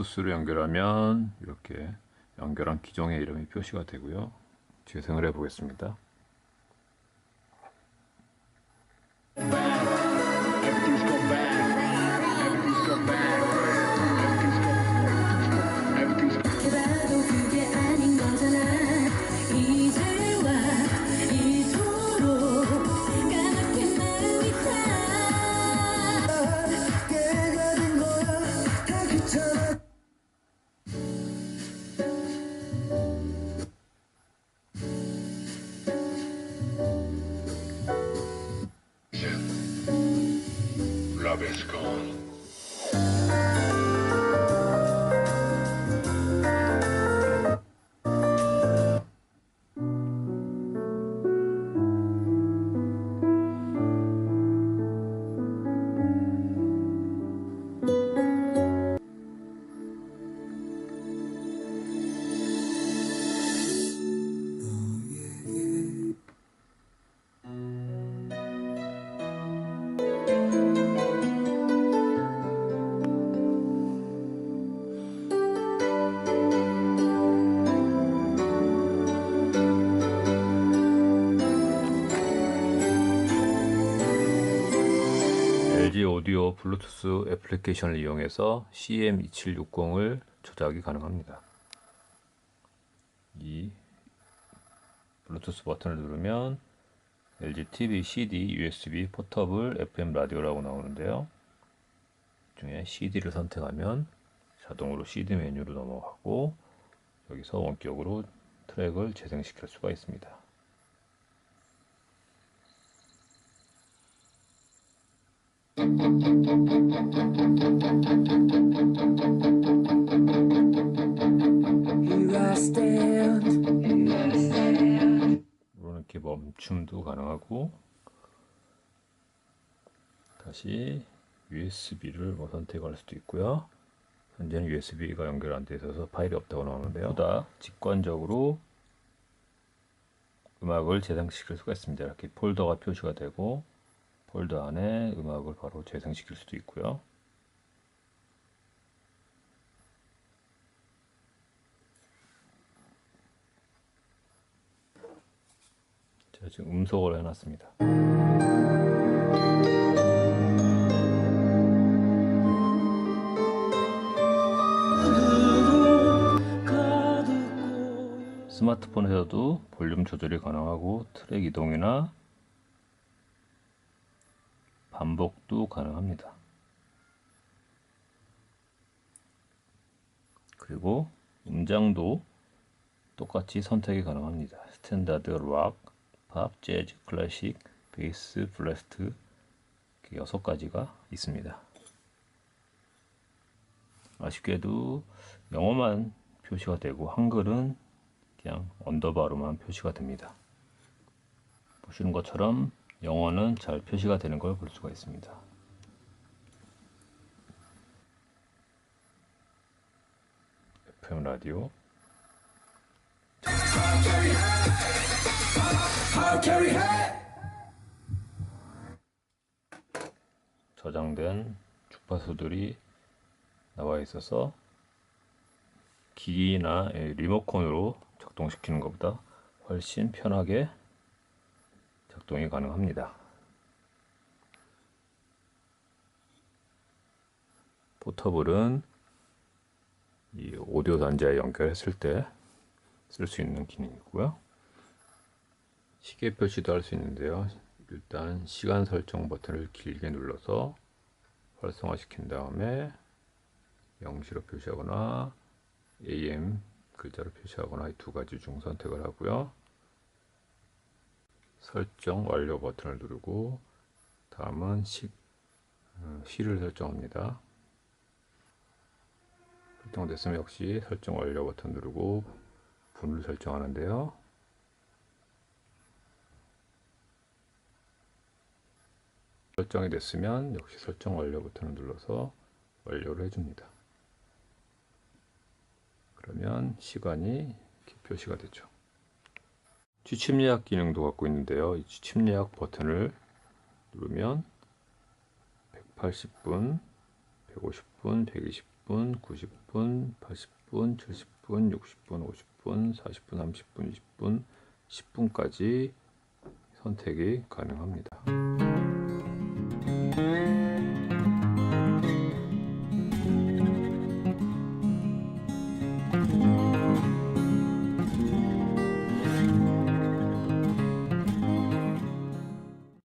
블루투스로 연결하면 이렇게 연결한 기종의 이름이 표시가 되고요. 재생을 해 보겠습니다. Love is gone. 오디오 블루투스 애플리케이션을 이용해서 CM2760을 조작이 가능합니다. 이 블루투스 버튼을 누르면 LG TV, CD, USB, 포터블, FM 라디오라고 나오는데요. 이 중에 CD를 선택하면 자동으로 CD 메뉴로 넘어가고 여기서 원격으로 트랙을 재생시킬 수가 있습니다. 이렇게 멈춤도 가능하고 다시 USB를 뭐 선택할 수도 있고요. 현재는 USB가 연결 안 돼 있어서 파일이 없다고 나오는데요. 보다 직관적으로 음악을 재생시킬 수가 있습니다. 이렇게 폴더가 표시가 되고 폴더 안에 음악을 바로 재생시킬 수도 있고요. 제가 지금 음속을 해놨습니다. 스마트폰에서도 볼륨 조절이 가능하고 트랙 이동이나 반복도 가능합니다. 그리고 음장도 똑같이 선택이 가능합니다. 스탠다드, 락, 팝, 재즈, 클래식, 베이스, 블래스트 이렇게 여섯 가지가 있습니다. 아쉽게도 영어만 표시가 되고 한글은 그냥 언더바로만 표시가 됩니다. 보시는 것처럼 영어는 잘 표시가 되는 걸 볼 수가 있습니다. 라디오 저장된 주파수들이 나와 있어서 기기나 예, 리모컨으로 작동시키는 것보다 훨씬 편하게 작동이 가능합니다. 포터블은 이 오디오 단자에 연결했을 때 쓸 수 있는 기능이고요. 시계 표시도 할 수 있는데요. 일단 시간 설정 버튼을 길게 눌러서 활성화 시킨 다음에 0시로 표시하거나 AM 글자로 표시하거나 이 두 가지 중 선택을 하고요. 설정 완료 버튼을 누르고 다음은 시, 어, 시를 설정합니다. 설정됐으면 역시 설정 완료 버튼 누르고 분을 설정하는데요. 설정이 됐으면 역시 설정 완료 버튼을 눌러서 완료를 해줍니다. 그러면 시간이 표시가 되죠. 취침 예약 기능도 갖고 있는데요. 이 취침 예약 버튼을 누르면 180분, 150분, 120분, 60분, 90분, 80분, 70분, 60분, 50분, 40분, 30분, 20분, 10분까지 선택이 가능합니다.